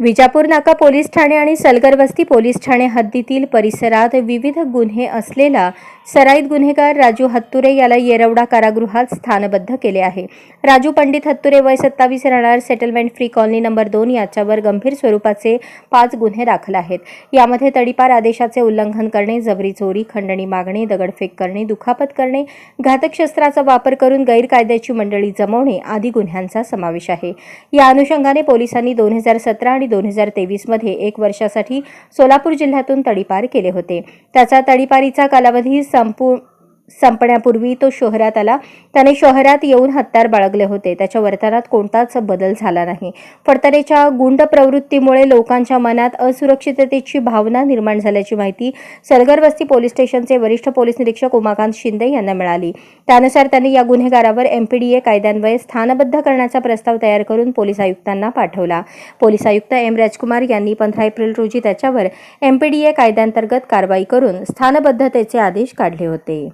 विजापूर नाका पोलीस ठाणे आणि सलगर वस्ती पोलीस ठाणे हद्दीतील परिसरात विविध गुन्हे असलेला सराईत गुन्हेगार राजू हत्तुरे याला येरवडा कारागृहात स्थानबद्ध केले आहे. राजू पंडित हत्तुरे वय सत्तावीस राहणार सेटलमेंट फ्री कॉलनी नंबर दोन याच्यावर गंभीर स्वरूपाचे पाच गुन्हे दाखल आहेत. यामध्ये तडीपार आदेशाचे उल्लंघन करणे जबरी चोरी खंडणी मागणे दगडफेक करणे दुखापत करणे घातक शस्त्राचा वापर करून गैरकायद्याची मंडळी जमवणे आदी गुन्ह्यांचा समावेश आहे. या अनुषंगाने पोलिसांनी दोन हजार सतरा आणि दोन हजार तेवीसमध्ये एक वर्षासाठी सोलापूर जिल्ह्यातून तडीपार केले होते. त्याचा तडीपारीचा कालावधी संपू संपण्यापूर्वी तो शहरात आला. त्याने शहरात येऊन हत्यार बाळगले होते. त्याच्या वर्तनात कोणताच बदल झाला नाही. फडतरेच्या गुंड प्रवृत्तीमुळे लोकांच्या मनात असुरक्षिततेची भावना निर्माण झाल्याची माहिती सरगरवस्ती पोलीस स्टेशनचे वरिष्ठ पोलीस निरीक्षक उमाकांत शिंदे यांना मिळाली. त्यानुसार त्यांनी या गुन्हेगारावर एमपीडीए कायद्यान्वये स्थानबद्ध करण्याचा प्रस्ताव तयार करून पोलीस आयुक्तांना पाठवला. पोलीस आयुक्त एम राजकुमार यांनी पंधरा एप्रिल रोजी त्याच्यावर एमपीडीए कायद्यांतर्गत कारवाई करून स्थानबद्धतेचे आदेश काढले होते.